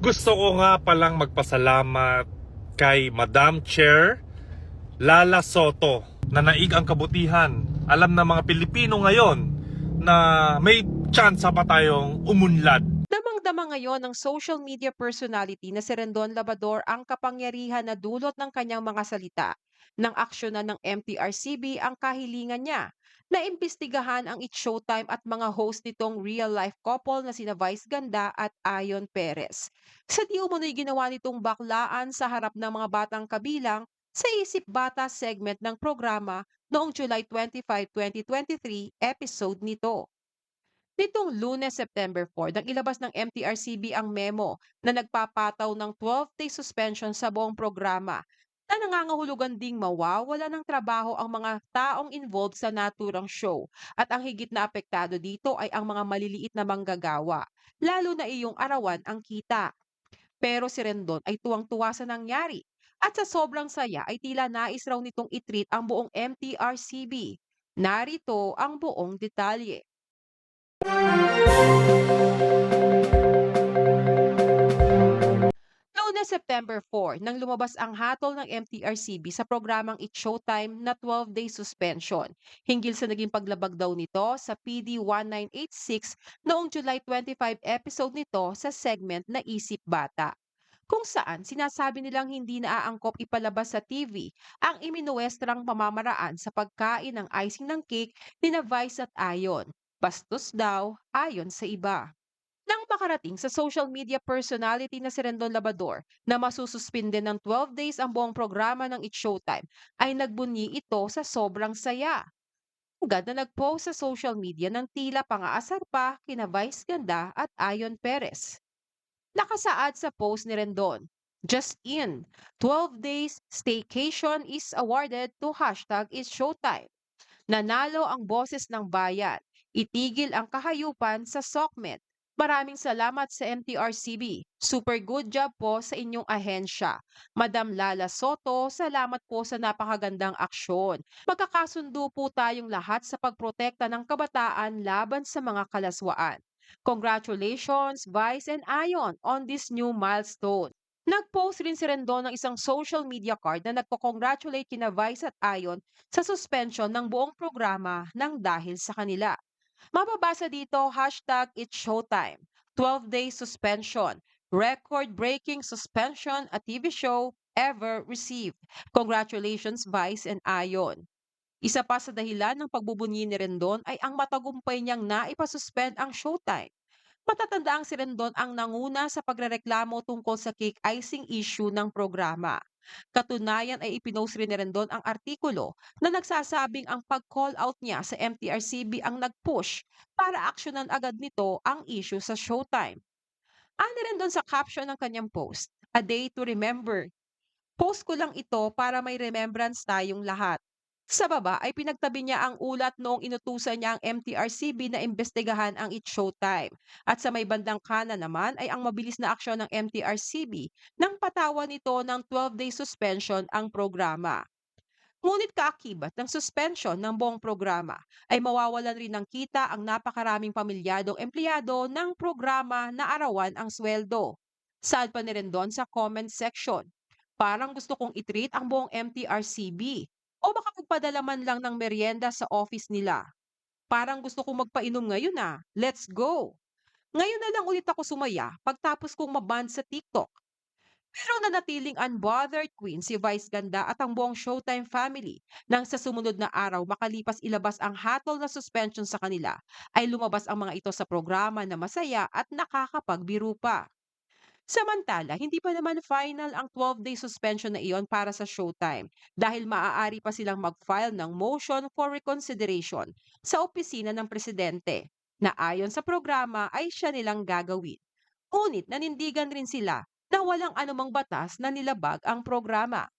Gusto ko nga palang magpasalamat kay Madam Chair Lala Soto na naig ang kabutihan. Alam na mga Pilipino ngayon na may chance pa tayong umunlad. Damang-dama ngayon ng social media personality na si Rendon Labador ang kapangyarihan na dulot ng kanyang mga salita nang aksyonan ng MTRCB ang kahilingan niya na imbestigahan ang It's Showtime at mga host nitong real-life couple na sina Vice Ganda at Ayon Perez. Sa di umano'y ginawa nitong baklaan sa harap ng mga batang kabilang sa Isip Bata segment ng programa noong July 25, 2023 episode nito. Nitong lunes, September 4, nang ilabas ng MTRCB ang memo na nagpapataw ng 12-day suspension sa buong programa na nangangahulugan ding mawawala ng trabaho ang mga taong involved sa naturang show. At ang higit na apektado dito ay ang mga maliliit na manggagawa, lalo na iyong arawan ang kita. Pero si Rendon ay tuwang-tuwa sa nangyari at sa sobrang saya ay tila nais raw nitong itreat ang buong MTRCB. Narito ang buong detalye. Lunes, September 4, nang lumabas ang hatol ng MTRCB sa programang It's Showtime na 12-day suspension hinggil sa naging paglabag daw nito sa PD 1986 noong July 25 episode nito sa segment na Isip Bata kung saan sinasabi nilang hindi naaangkop ipalabas sa TV ang iminuestrang pamamaraan sa pagkain ng icing ng cake ni na Vice at Ayon. Bastos daw ayon sa iba. Nang makarating sa social media personality na si Rendon Labador na masususpinde ng 12 days ang buong programa ng It's Showtime, ay nagbunyi ito sa sobrang saya. Agad na nag-post sa social media ng tila pangaasar pa kina Vice Ganda at Ayon Perez. Nakasaad sa post ni Rendon, Just in, 12 days staycation is awarded to hashtag It's Showtime. Nanalo ang boses ng bayan. Itigil ang kahayupan sa SOCMED. Maraming salamat sa MTRCB. Super good job po sa inyong ahensya. Madam Lala Soto, salamat po sa napakagandang aksyon. Magkakasundo po tayong lahat sa pagprotekta ng kabataan laban sa mga kalaswaan. Congratulations, Vice and Ion, on this new milestone. Nag-post rin si Rendon ng isang social media card na nagko-congratulate kina Vice at Ion sa suspension ng buong programa ng dahil sa kanila. Mababasa dito, hashtag It's Showtime, 12-day suspension, record-breaking suspension at TV show ever received. Congratulations, Vice and Ion. Isa pa sa dahilan ng pagbubunyi ni Rendon ay ang matagumpay niyang naipasuspend ang Showtime. Matatanda ang si Rendon ang nanguna sa pagrereklamo tungkol sa cake icing issue ng programa. Katunayan ay ipinost rin ni Rendon ang artikulo na nagsasabing ang pag-call out niya sa MTRCB ang nag-push para aksyonan agad nito ang issue sa Showtime. Ani Rendon sa caption ng kanyang post, A Day to Remember. Post ko lang ito para may remembrance tayong lahat. Sa baba ay pinagtabi niya ang ulat noong inutusan niya ang MTRCB na imbestigahan ang It's Showtime. At sa may bandang kanan naman ay ang mabilis na aksyon ng MTRCB nang patawan nito ng 12-day suspension ang programa. Ngunit kaakibat ng suspension ng buong programa ay mawawalan rin ng kita ang napakaraming pamilyadong empleyado ng programa na arawan ang sweldo. Saan pa ni Rendon sa comment section? Parang gusto kong itreat ang buong MTRCB o baka magpadala man lang ng merienda sa office nila. Parang gusto kong magpainom ngayon ah. Let's go! Ngayon na lang ulit ako sumaya pagtapos kong maban sa TikTok. Pero nanatiling unbothered queen si Vice Ganda at ang buong Showtime family nang sa sumunod na araw makalipas ilabas ang hatol na suspension sa kanila ay lumabas ang mga ito sa programa na masaya at nakakapagbiro pa. Samantala, hindi pa naman final ang 12-day suspension na iyon para sa Showtime dahil maaari pa silang mag-file ng motion for reconsideration sa opisina ng presidente na ayon sa programa ay siya nilang gagawin. Ngunit nanindigan rin sila na walang anumang batas na nilabag ang programa.